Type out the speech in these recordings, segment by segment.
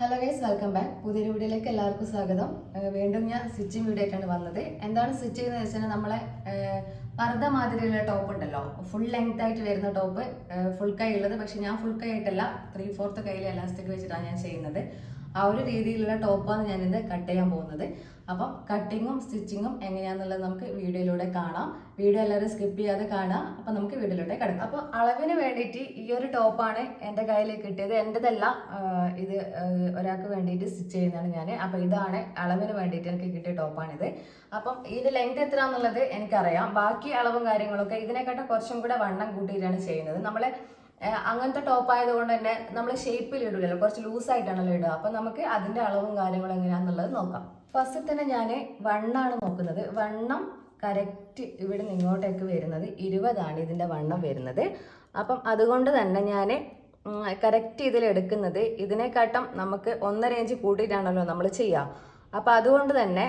Hello guys welcome back പുതിയൊരു വീഡിയോയിലേക്ക് എല്ലാവർക്കും സ്വാഗതം. വീണ്ടും ഞാൻ സ്റ്റിച്ചിങ് വീഡിയോ ആയിട്ടാണ് വന്നത്. എന്താണ് സ്റ്റിച്ച് ചെയ്യുന്നത് വെച്ചാൽ നമ്മളെ പർദ്ധ മാതിരിയുള്ള ടോപ്പ് ഉണ്ടല്ലോ. ഫുൾ ലെങ്ത് ആയിട്ട് വരുന്ന ടോപ്പ് ഫുൾ കൈ ഉള്ളത്. പക്ഷെ ഞാൻ ഫുൾ കൈ ആയിട്ടല്ല ത്രീ ഫോർത്ത് കയ്യിൽ എലാസ്റ്റിക് വെച്ചിട്ടാണ് ഞാൻ ചെയ്യുന്നത്. ആ ഒരു രീതിയിലുള്ള ടോപ്പാണ് ഞാനിന്ന് കട്ട് ചെയ്യാൻ പോകുന്നത്. അപ്പം കട്ടിങ്ങും സ്റ്റിച്ചിങ്ങും എങ്ങനെയാണെന്നുള്ളത് നമുക്ക് വീഡിയോയിലൂടെ കാണാം. വീഡിയോ എല്ലാവരും സ്കിപ്പ് ചെയ്യാതെ കാണാം അപ്പം നമുക്ക് വീഡിയോയിലൂടെ കിടക്കാം. അപ്പോൾ അളവിന് വേണ്ടിയിട്ട് ഈ ഒരു ടോപ്പാണ് എന്റെ കയ്യിൽ കിട്ടിയത്. എന്റെതല്ല ഇത് ഒരാൾക്ക് വേണ്ടിയിട്ട് സ്റ്റിച്ച് ചെയ്യുന്നതാണ് ഞാൻ. അപ്പോൾ ഇതാണ് അളവിന് വേണ്ടിയിട്ട് എനിക്ക് കിട്ടിയ ടോപ്പാണിത്. അപ്പം ഇതിന്റെ ലെങ്ത് എത്ര എന്നുള്ളത് എനിക്കറിയാം. ബാക്കി അളവും കാര്യങ്ങളൊക്കെ ഇതിനെക്കാട്ടും കുറച്ചും കൂടെ വണ്ണം കൂട്ടിയിട്ടാണ് ചെയ്യുന്നത്. നമ്മളെ അങ്ങനത്തെ ടോപ്പ് ആയതുകൊണ്ട് തന്നെ നമ്മൾ ഷേപ്പിൽ ഇടില്ലല്ലോ കുറച്ച് ലൂസായിട്ടാണല്ലോ ഇടുക. അപ്പം നമുക്ക് അതിന്റെ അളവും കാര്യങ്ങളും എങ്ങനെയാണെന്നുള്ളത് നോക്കാം. ഫസ്റ്റ് തന്നെ ഞാൻ വണ്ണാണ് നോക്കുന്നത്. വണ്ണം കറക്റ്റ് ഇവിടെ നിന്ന് ഇങ്ങോട്ടേക്ക് വരുന്നത് ഇരുപതാണ് ഇതിന്റെ വണ്ണം വരുന്നത്. അപ്പം അതുകൊണ്ട് തന്നെ ഞാൻ കറക്റ്റ് ഇതിൽ എടുക്കുന്നത് ഇതിനെക്കാട്ടും നമുക്ക് ഒന്നര ഇഞ്ച് കൂട്ടിയിട്ടാണല്ലോ നമ്മൾ ചെയ്യുക അപ്പം അതുകൊണ്ട് തന്നെ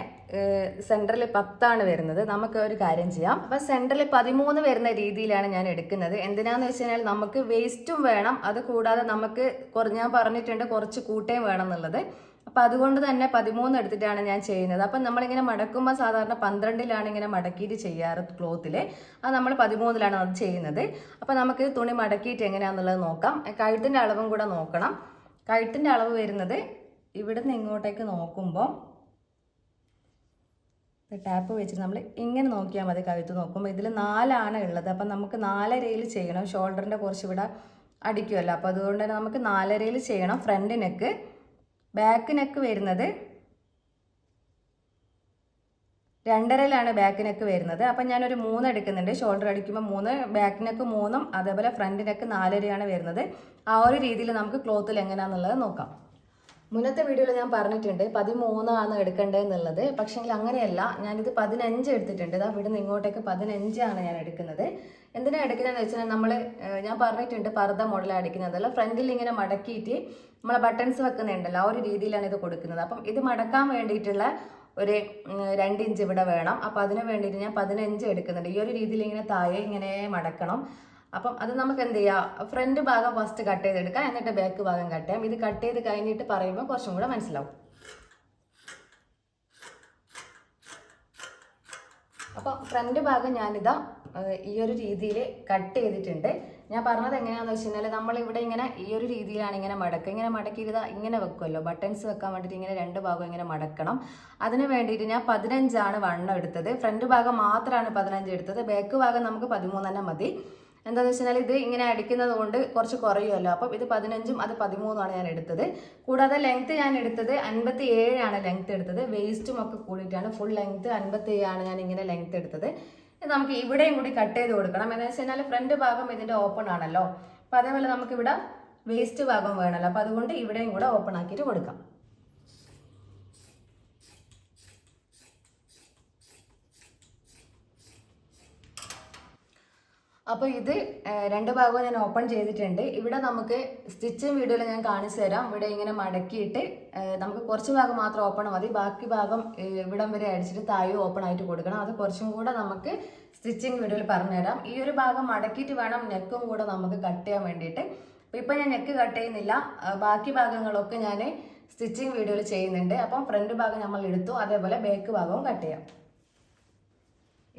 സെന്ററിൽ പത്താണ് വരുന്നത്. നമുക്ക് ഒരു കാര്യം ചെയ്യാം. അപ്പം സെന്ററിൽ പതിമൂന്ന് വരുന്ന രീതിയിലാണ് ഞാൻ എടുക്കുന്നത്. എന്തിനാന്ന് വെച്ച് കഴിഞ്ഞാൽ നമുക്ക് വേസ്റ്റും വേണം. അത് കൂടാതെ നമുക്ക് ഞാൻ പറഞ്ഞിട്ടുണ്ട് കുറച്ച് കൂട്ടയും വേണം എന്നുള്ളത്. അപ്പം അതുകൊണ്ട് തന്നെ പതിമൂന്ന് എടുത്തിട്ടാണ് ഞാൻ ചെയ്യുന്നത്. അപ്പം നമ്മളിങ്ങനെ മടക്കുമ്പോൾ സാധാരണ പന്ത്രണ്ടിലാണ് ഇങ്ങനെ മടക്കിയിട്ട് ചെയ്യാറ് ക്ലോത്തിൽ അത് നമ്മൾ പതിമൂന്നിലാണ് അത് ചെയ്യുന്നത്. അപ്പം നമുക്ക് തുണി മടക്കിയിട്ട് എങ്ങനെയാണെന്നുള്ളത് നോക്കാം. കഴുത്തിന്റെ അളവും കൂടെ നോക്കണം. കഴുത്തിന്റെ അളവ് വരുന്നത് ഇവിടുന്ന് ഇങ്ങോട്ടേക്ക് നോക്കുമ്പോൾ ടാപ്പ് വെച്ചിട്ട് നമ്മൾ ഇങ്ങനെ നോക്കിയാൽ മതി കഴുത്ത് നോക്കുമ്പോൾ ഇതിൽ നാലാണ് ഉള്ളത്. അപ്പം നമുക്ക് നാലരയിൽ ചെയ്യണം. ഷോൾഡറിന്റെ കുറച്ച് ഇവിടെ അടിക്കുമല്ലോ അപ്പോൾ അതുകൊണ്ട് തന്നെ നമുക്ക് നാലരയിൽ ചെയ്യണം. Front neck. ബാക്ക് നെക്ക് വരുന്നത് രണ്ടരയിലാണ് ബാക്ക് നെക്ക് വരുന്നത്. അപ്പം ഞാനൊരു മൂന്ന് എടുക്കുന്നുണ്ട്. ഷോൾഡർ അടിക്കുമ്പോൾ മൂന്ന് ബാക്ക് നെക്ക് മൂന്നും അതേപോലെ ഫ്രണ്ട് നെക്ക് നാലരയാണ് വരുന്നത്. ആ ഒരു രീതിയിൽ നമുക്ക് ക്ലോത്തിൽ എങ്ങനെയാണെന്നുള്ളത് നോക്കാം. മുന്നത്തെ വീഡിയോയിൽ ഞാൻ പറഞ്ഞിട്ടുണ്ട് പതിമൂന്നാണ് എടുക്കേണ്ടതെന്നുള്ളത്. പക്ഷേങ്കിൽ അങ്ങനെയല്ല ഞാനിത് പതിനഞ്ച് എടുത്തിട്ടുണ്ട്. ഇതാ ഇവിടുന്ന് ഇങ്ങോട്ടേക്ക് പതിനഞ്ചാണ് ഞാൻ എടുക്കുന്നത്. എന്തിനാണ് എടുക്കുന്നതെന്ന് വെച്ചാൽ നമ്മൾ ഞാൻ പറഞ്ഞിട്ടുണ്ട് പർദ്ദ മോഡലാണ് അടിക്കുന്നതല്ല ഫ്രണ്ടിൽ ഇങ്ങനെ മടക്കിയിട്ട് നമ്മളെ ബട്ടൺസ് വെക്കുന്നുണ്ടല്ലോ ആ ഒരു രീതിയിലാണ് ഇത് കൊടുക്കുന്നത്. അപ്പം ഇത് മടക്കാൻ വേണ്ടിയിട്ടുള്ള ഒരു രണ്ട് ഇഞ്ച് ഇവിടെ വേണം. അപ്പം അതിന് വേണ്ടിയിട്ട് ഞാൻ പതിനഞ്ച് എടുക്കുന്നുണ്ട്. ഈ ഒരു രീതിയിൽ ഇങ്ങനെ താഴെ ഇങ്ങനെ മടക്കണം. അപ്പം അത് നമുക്ക് എന്ത് ചെയ്യാം ഫ്രണ്ട് ഭാഗം ഫസ്റ്റ് കട്ട് ചെയ്തെടുക്കാം എന്നിട്ട് ബാക്ക് ഭാഗം കട്ട് ചെയ്യാം. ഇത് കട്ട് ചെയ്ത് കഴിഞ്ഞിട്ട് പറയുമ്പോൾ കുറച്ചും കൂടെ മനസ്സിലാവും. അപ്പോൾ ഫ്രണ്ട് ഭാഗം ഞാനിതാ ഈ ഒരു രീതിയിൽ കട്ട് ചെയ്തിട്ടുണ്ട്. ഞാൻ പറഞ്ഞത് എങ്ങനെയാണെന്ന് വെച്ച് കഴിഞ്ഞാൽ നമ്മളിവിടെ ഇങ്ങനെ ഈ ഒരു രീതിയിലാണ് ഇങ്ങനെ മടക്കുക. ഇങ്ങനെ മടക്കിയിരുത ഇങ്ങനെ വെക്കുമല്ലോ ബട്ടൺസ് വെക്കാൻ വേണ്ടിയിട്ട് ഇങ്ങനെ രണ്ട് ഭാഗം ഇങ്ങനെ മടക്കണം. അതിന് വേണ്ടിയിട്ട് ഞാൻ പതിനഞ്ചാണ് വണ്ണം എടുത്തത്. ഫ്രണ്ട് ഭാഗം മാത്രമാണ് പതിനഞ്ച് എടുത്തത്. ബാക്ക് ഭാഗം നമുക്ക് പതിമൂന്നെണ്ണം മതി. എന്താണെന്ന് വെച്ചാൽ ഇത് ഇങ്ങനെ അടിക്കുന്നത് കൊണ്ട് കുറച്ച് കുറയുമല്ലോ. അപ്പം ഇത് പതിനഞ്ചും അത് പതിമൂന്നുമാണ് ഞാൻ എടുത്തത്. കൂടാതെ ലെങ്ത്ത് ഞാൻ എടുത്തത് അൻപത്തി ഏഴാണ് ലെങ്ത്ത് എടുത്തത് വേസ്റ്റും ഒക്കെ കൂടിയിട്ടാണ് ഫുൾ ലെങ്ത്ത് അൻപത്തി ഏഴാണ് ഞാൻ ഇങ്ങനെ ലെങ്ത്ത് എടുത്തത്. നമുക്ക് ഇവിടെയും കൂടി കട്ട് ചെയ്ത് കൊടുക്കണം. എന്ന് വെച്ച് കഴിഞ്ഞാൽ ഫ്രണ്ട് ഭാഗം ഇതിന്റെ ഓപ്പൺ ആണല്ലോ. അപ്പം അതേപോലെ നമുക്കിവിടെ വേസ്റ്റ് ഭാഗം വേണമല്ലോ അപ്പം അതുകൊണ്ട് ഇവിടെയും കൂടെ ഓപ്പൺ ആക്കിയിട്ട് കൊടുക്കാം. അപ്പോൾ ഇത് രണ്ട് ഭാഗവും ഞാൻ ഓപ്പൺ ചെയ്തിട്ടുണ്ട്. ഇവിടെ നമുക്ക് സ്റ്റിച്ചിങ് വീഡിയോയിൽ ഞാൻ കാണിച്ചു തരാം. ഇവിടെ ഇങ്ങനെ മടക്കിയിട്ട് നമുക്ക് കുറച്ച് ഭാഗം മാത്രം ഓപ്പൺ മതി. ബാക്കി ഭാഗം ഇവിടം വരെ അടിച്ചിട്ട് താഴെ ഓപ്പൺ ആയിട്ട് കൊടുക്കണം. അത് കുറച്ചും കൂടെ നമുക്ക് സ്റ്റിച്ചിങ് വീഡിയോയിൽ പറഞ്ഞുതരാം ഈ ഒരു ഭാഗം മടക്കിയിട്ട് വേണം നെക്കും കൂടെ നമുക്ക് കട്ട് ചെയ്യാൻ വേണ്ടിയിട്ട്. അപ്പോൾ ഇപ്പം ഞാൻ നെക്ക് കട്ട് ചെയ്യുന്നില്ല. ബാക്കി ഭാഗങ്ങളൊക്കെ ഞാൻ സ്റ്റിച്ചിങ് വീഡിയോയിൽ ചെയ്യുന്നുണ്ട്. അപ്പം ഫ്രണ്ട് ഭാഗം നമ്മൾ എടുത്തു. അതേപോലെ ബാക്ക് ഭാഗവും കട്ട് ചെയ്യാം.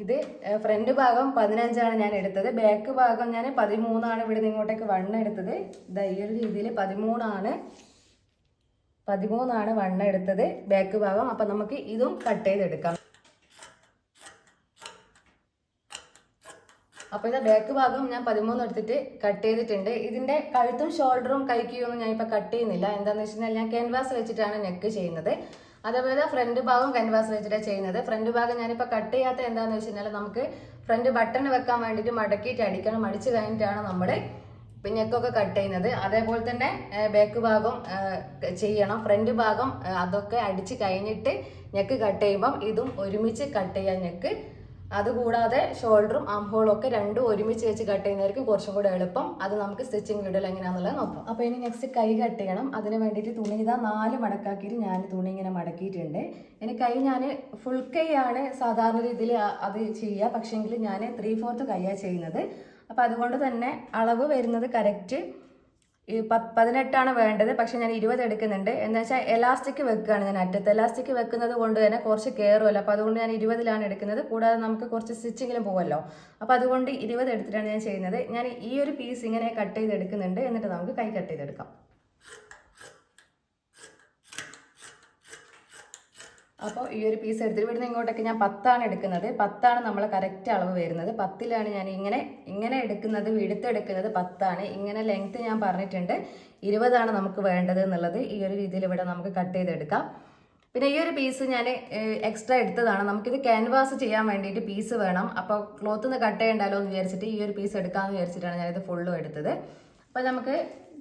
ഇത് ഫ്രണ്ട് ഭാഗം പതിനഞ്ചാണ് ഞാൻ എടുത്തത്. ബാക്ക് ഭാഗം ഞാൻ പതിമൂന്നാണ് ഇവിടെ നിന്ന് ഇങ്ങോട്ടേക്ക് വണ്ണ എടുത്തത്. ഇതാ ഈ ഒരു രീതിയിൽ പതിമൂന്നാണ് പതിമൂന്നാണ് വണ്ണ എടുത്തത് ബാക്ക് ഭാഗം. അപ്പം നമുക്ക് ഇതും കട്ട് ചെയ്തെടുക്കാം. അപ്പോൾ ഇതാ ബാക്ക് ഭാഗം ഞാൻ പതിമൂന്ന് എടുത്തിട്ട് കട്ട് ചെയ്തിട്ടുണ്ട്. ഇതിന്റെ കഴുത്തും ഷോൾഡറും കൈക്കൊന്നും ഞാൻ ഇപ്പൊ കട്ട് ചെയ്യുന്നില്ല. എന്താണെന്ന് വെച്ച് ഞാൻ ക്യാൻവാസ് വെച്ചിട്ടാണ് നെക്ക് ചെയ്യുന്നത്. അതേപോലെ ഫ്രണ്ട് ഭാഗം കൻവാസ് വെച്ചിട്ടാണ് ചെയ്യുന്നത്. ഫ്രണ്ട് ഭാഗം ഞാനിപ്പോൾ കട്ട് ചെയ്യാത്ത എന്താണെന്ന് വെച്ച് നമുക്ക് ഫ്രണ്ട് ബട്ടൺ വെക്കാൻ വേണ്ടിയിട്ട് മടക്കിയിട്ട് അടിക്കണം. അടിച്ച് കഴിഞ്ഞിട്ടാണ് നമ്മൾ നെക്കൊക്കെ കട്ട് ചെയ്യുന്നത്. അതേപോലെ തന്നെ ബാക്ക് ഭാഗം ചെയ്യണം. ഫ്രണ്ട് ഭാഗം അതൊക്കെ അടിച്ച് കഴിഞ്ഞിട്ട് നെക്ക് കട്ട് ചെയ്യുമ്പം ഇതും ഒരുമിച്ച് കട്ട് ചെയ്യാൻ നെക്ക് അതുകൂടാതെ ഷോൾഡറും ആം ഹോളും ഒക്കെ രണ്ടും ഒരുമിച്ച് വെച്ച് കട്ട് ചെയ്യുന്നതായിരിക്കും കുറച്ചും കൂടെ എളുപ്പം. അത് നമുക്ക് സ്റ്റിച്ചിങ് വീഡിയോയിൽ എങ്ങനെയാണെന്നുള്ളത് നോക്കാം. അപ്പോൾ ഇനി നെക്സ്റ്റ് കൈ കട്ട് ചെയ്യണം. അതിന് വേണ്ടിയിട്ട് തുണി ഇതാ നാല് മടക്കാക്കിയിട്ട് ഞാൻ തുണി ഇങ്ങനെ മടക്കിയിട്ടുണ്ട്. ഇനി കൈ ഞാൻ ഫുൾ കൈയാണ് സാധാരണ രീതിയിൽ അത് ചെയ്യുക. പക്ഷേങ്കിൽ ഞാൻ ത്രീ ഫോർത്ത് കൈയാണ് ചെയ്യുന്നത്. അപ്പോൾ അതുകൊണ്ട് തന്നെ അളവ് വരുന്നത് കറക്റ്റ് പതിനെട്ടാണ് വേണ്ടത് പക്ഷെ ഞാൻ ഇരുപത് എടുക്കുന്നുണ്ട്. എന്ന് വെച്ചാൽ എലാസ്റ്റിക് വെക്കുകയാണ് ഞാൻ അറ്റത്ത്. എലാസ്റ്റിക് വെക്കുന്നത് കൊണ്ട് തന്നെ കുറച്ച് കയറുമല്ലോ അപ്പോൾ അതുകൊണ്ട് ഞാൻ ഇരുപതിലാണ് എടുക്കുന്നത്. കൂടാതെ നമുക്ക് കുറച്ച് സ്റ്റിച്ചിങ്ങിലും പോകുമല്ലോ അപ്പോൾ അതുകൊണ്ട് ഇരുപത് എടുത്തിട്ടാണ് ഞാൻ ചെയ്യുന്നത്. ഞാൻ ഈ ഒരു പീസ് ഇങ്ങനെ കട്ട് ചെയ്ത് എടുക്കുന്നുണ്ട് എന്നിട്ട് നമുക്ക് കൈ കട്ട് ചെയ്തെടുക്കാം. അപ്പോൾ ഈ ഒരു പീസ് എടുത്തിട്ട് ഇവിടുന്ന് ഇങ്ങോട്ടൊക്കെ ഞാൻ പത്താണ് എടുക്കുന്നത്. പത്താണ് നമ്മൾ കറക്റ്റ് അളവ് വരുന്നത്. പത്തിലാണ് ഞാൻ ഇങ്ങനെ ഇങ്ങനെ എടുക്കുന്നത് എടുത്തെടുക്കുന്നത് പത്താണ്. ഇങ്ങനെ ലെങ്ത്ത് ഞാൻ പറഞ്ഞിട്ടുണ്ട്. ഇരുപതാണ് നമുക്ക് വേണ്ടത് എന്നുള്ളത്. ഈ ഒരു രീതിയിൽ ഇവിടെ നമുക്ക് കട്ട് ചെയ്തെടുക്കാം. പിന്നെ ഈ ഒരു പീസ് ഞാൻ എക്സ്ട്രാ എടുത്തതാണ്. നമുക്കിത് ക്യാൻവാസ് ചെയ്യാൻ വേണ്ടിയിട്ട് പീസ് വേണം. അപ്പോൾ ക്ലോത്ത് നിന്ന് കട്ട് ചെയ്യണ്ടല്ലോ എന്ന് വിചാരിച്ചിട്ട് ഈ ഒരു പീസ് എടുക്കാമെന്ന് വിചാരിച്ചിട്ടാണ് ഞാനിത് ഫുള്ളും എടുത്തത്. അപ്പോൾ നമുക്ക്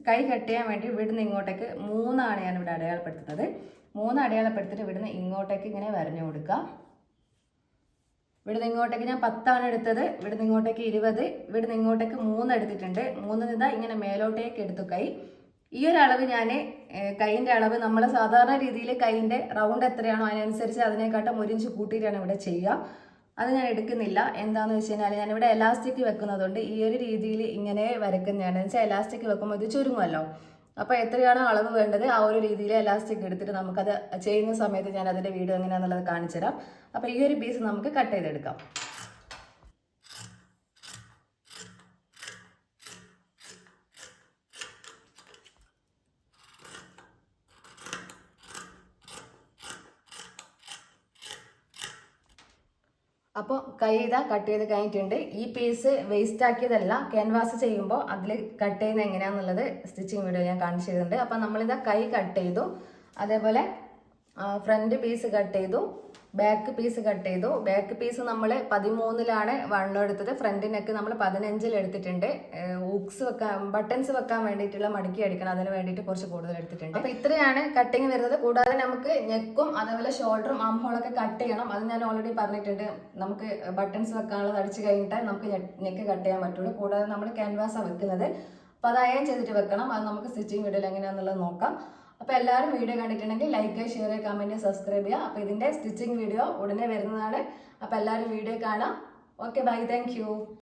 കൈ കട്ട് ചെയ്യാൻ വേണ്ടി ഇവിടുന്ന് ഇങ്ങോട്ടേക്ക് മൂന്നാണ് ഞാൻ ഇവിടെ അടയാളപ്പെടുത്തുന്നത്. മൂന്ന് അടയാളപ്പെടുത്തിട്ട് ഇവിടുന്ന് ഇങ്ങോട്ടേക്ക് ഇങ്ങനെ വരഞ്ഞു കൊടുക്കുക. ഇവിടുന്ന് ഇങ്ങോട്ടേക്ക് ഞാൻ പത്താണ് എടുത്തത്. ഇവിടുന്ന് ഇങ്ങോട്ടേക്ക് ഇരുപത്. ഇവിടുന്ന് ഇങ്ങോട്ടേക്ക് മൂന്ന് എടുത്തിട്ടുണ്ട്. മൂന്ന് നിന്ന് ഇങ്ങനെ മേലോട്ടേക്ക് എടുത്തു കൈ. ഈ ഒരു അളവ് ഞാൻ കൈയിന്റെ അളവ് നമ്മൾ സാധാരണ രീതിയിൽ കൈയിന്റെ റൗണ്ട് എത്രയാണോ അതിനനുസരിച്ച് അതിനെക്കാട്ടും ഒരു ഇഞ്ച് കൂട്ടിയിട്ടാണ് ഇവിടെ ചെയ്യുക. അത് ഞാൻ എടുക്കുന്നില്ല. എന്താണെന്ന് വെച്ച് കഴിഞ്ഞാൽ ഞാനിവിടെ എലാസ്റ്റിക് വെക്കുന്നതുകൊണ്ട് ഈ ഒരു രീതിയിൽ ഇങ്ങനെ വരക്കുന്നതാണ്. എന്ന് വെച്ചാൽ എലാസ്റ്റിക് വെക്കുമ്പോൾ ഇത് ചുരുങ്ങുമല്ലോ. അപ്പോൾ എത്രയാണ് അളവ് വേണ്ടത്? ആ ഒരു രീതിയിൽ എലാസ്റ്റിക് എടുത്തിട്ട് നമുക്കത് ചെയ്യുന്ന സമയത്ത് ഞാൻ അതിന്റെ വീഡിയോ എങ്ങനെയാണെന്നുള്ളത് കാണിച്ചു തരാം അപ്പോൾ ഈ ഒരു പീസ് നമുക്ക് കട്ട് ചെയ്തെടുക്കാം. അപ്പോൾ കൈ ഇതാ കട്ട് ചെയ്ത് കഴിഞ്ഞിട്ടുണ്ട്. ഈ പീസ് വേസ്റ്റ് ആക്കിയതല്ല ക്യാൻവാസ് ചെയ്യുമ്പോൾ അതിൽ കട്ട് ചെയ്യുന്നത് എങ്ങനെയാണെന്നുള്ളത് സ്റ്റിച്ചിങ് വീഡിയോ ഞാൻ കാണിച്ചു തരുന്നുണ്ട്. അപ്പോൾ നമ്മളിതാ കൈ കട്ട് ചെയ്തു. അതേപോലെ ഫ്രണ്ട് പീസ് കട്ട് ചെയ്തു ബാക്ക് പീസ് കട്ട് ചെയ്തു. ബാക്ക് പീസ് നമ്മൾ പതിമൂന്നിലാണ് വണ്ണം എടുത്തത്. ഫ്രണ്ട് നെക്ക് നമ്മൾ പതിനഞ്ചിൽ എടുത്തിട്ടുണ്ട്. ഹുക്സ് വെക്കാൻ ബട്ടൺസ് വെക്കാൻ വേണ്ടിയിട്ടുള്ള മടക്കി അടിക്കണം. അതിന് വേണ്ടിയിട്ട് കുറച്ച് കൂടുതൽ എടുത്തിട്ടുണ്ട്. അപ്പോൾ ഇത്രയാണ് കട്ടിങ് വരുന്നത്. കൂടാതെ നമുക്ക് നെക്കും അതേപോലെ ഷോൾഡറും ആം ഹോളൊക്കെ കട്ട് ചെയ്യണം. അത് ഞാൻ ഓൾറെഡി പറഞ്ഞിട്ടുണ്ട്. നമുക്ക് ബട്ടൺസ് വെക്കാനുള്ളത് അടിച്ച് കഴിഞ്ഞിട്ട് നമുക്ക് നെക്ക് കട്ട് ചെയ്യാൻ പറ്റുള്ളൂ. കൂടാതെ നമ്മൾ ക്യാൻവാസാണ് വെക്കുന്നത്. അപ്പോൾ അത് അയൺ ചെയ്തിട്ട് വെക്കണം. അത് നമുക്ക് സ്റ്റിച്ചിങ് വീഡിയോയിൽ എങ്ങനെയാണെന്നുള്ളത് നോക്കാം. അപ്പോൾ എല്ലാവരും വീഡിയോ കണ്ടിട്ടുണ്ടെങ്കിൽ ലൈക്ക് ഷെയർ കമന്റ് സബ്സ്ക്രൈബ് ചെയ്യുക. അപ്പോൾ ഇതിന്റെ സ്റ്റിച്ചിങ് വീഡിയോ ഉടനെ വരുന്നതാണ്. അപ്പോൾ എല്ലാവരും വീഡിയോ കാണാം. Okay bye thank